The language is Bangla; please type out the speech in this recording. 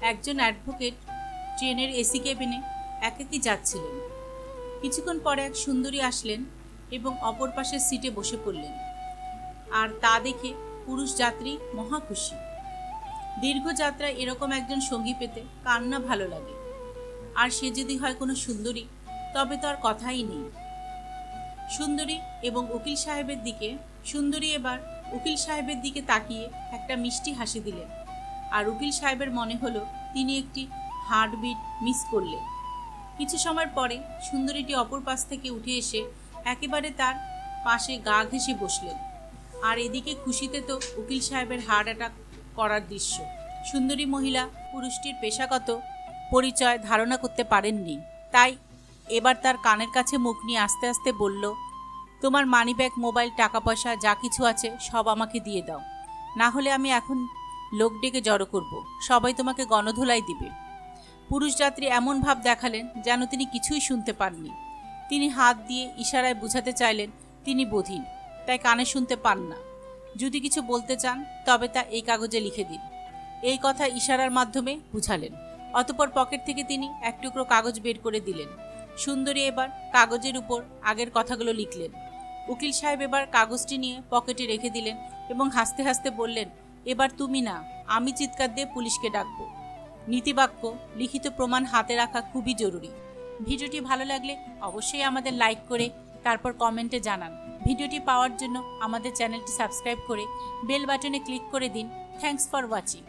একজন অ্যাডভোকেট ট্রেনের এসি কেবিনে একাকি যাচ্ছিলেন। কিছুক্ষণ পরে এক সুন্দরী আসলেন এবং অপর পাশের সিটে বসে পড়লেন। আর তা দেখে পুরুষ যাত্রী মহা খুশি। দীর্ঘ যাত্রায় এরকম একজন সঙ্গী পেতে কার না ভালো লাগে। আর সে যদি হয় কোনো সুন্দরী, তবে তো আর কথাই নেই। সুন্দরী এবং উকিল সাহেবের দিকে, সুন্দরী এবার উকিল সাহেবের দিকে তাকিয়ে একটা মিষ্টি হাসি দিলেন। আর উকিল সাহেবের মনে হলো তিনি একটি হার্টবিট মিস করলেন। কিছু সময় পরে সুন্দরীটি অপর পাশ থেকে উঠে এসে একেবারে তার পাশে গা ঘেঁষে বসলেন আর এদিকে খুশিতে তো উকিল সাহেবের হার্ট অ্যাটাক করার দৃশ্য। সুন্দরী মহিলা পুরুষটির পেশাগত পরিচয় ধারণা করতে পারেননি। তাই এবার তার কানের কাছে মুখ নিয়ে আস্তে আস্তে বলল, তোমার মানিব্যাগ মোবাইল টাকা পয়সা যা কিছু আছে সব আমাকে দিয়ে দাও। না হলে আমি এখন লোক ডেকে জড়ো করব। সবাই তোমাকে গণধোলাই দিবে। পুরুষ যাত্রী এমন ভাব দেখালেন যেন তিনি কিছুই শুনতে পাননি। তিনি হাত দিয়ে ইশারায় বুঝাতে চাইলেন, তিনি বধির তাই কানে শুনতে পান না। যদি কিছু বলতে চান, তবে তা এই কাগজে লিখে দিন। এই কথা ইশারার মাধ্যমে বুঝালেন। অতপর পকেট থেকে তিনি এক টুকরো কাগজ বের করে দিলেন। সুন্দরী এবার কাগজের উপর আগের কথাগুলো লিখলেন। উকিল সাহেব এবার কাগজটি নিয়ে পকেটে রেখে দিলেন এবং হাসতে হাসতে বললেন এবার তুমি না, আমি চিৎকার দিয়ে পুলিশকে ডাকবো। নীতিবাক্য, লিখিত প্রমাণ হাতে রাখা খুবই জরুরি। ভিডিওটি ভালো লাগলে অবশ্যই আমাদের লাইক করে, তারপর কমেন্টে জানান। ভিডিওটি পাওয়ার জন্য আমাদের চ্যানেলটি সাবস্ক্রাইব করে, বেল বাটনে ক্লিক করে দিন। Thanks for watching.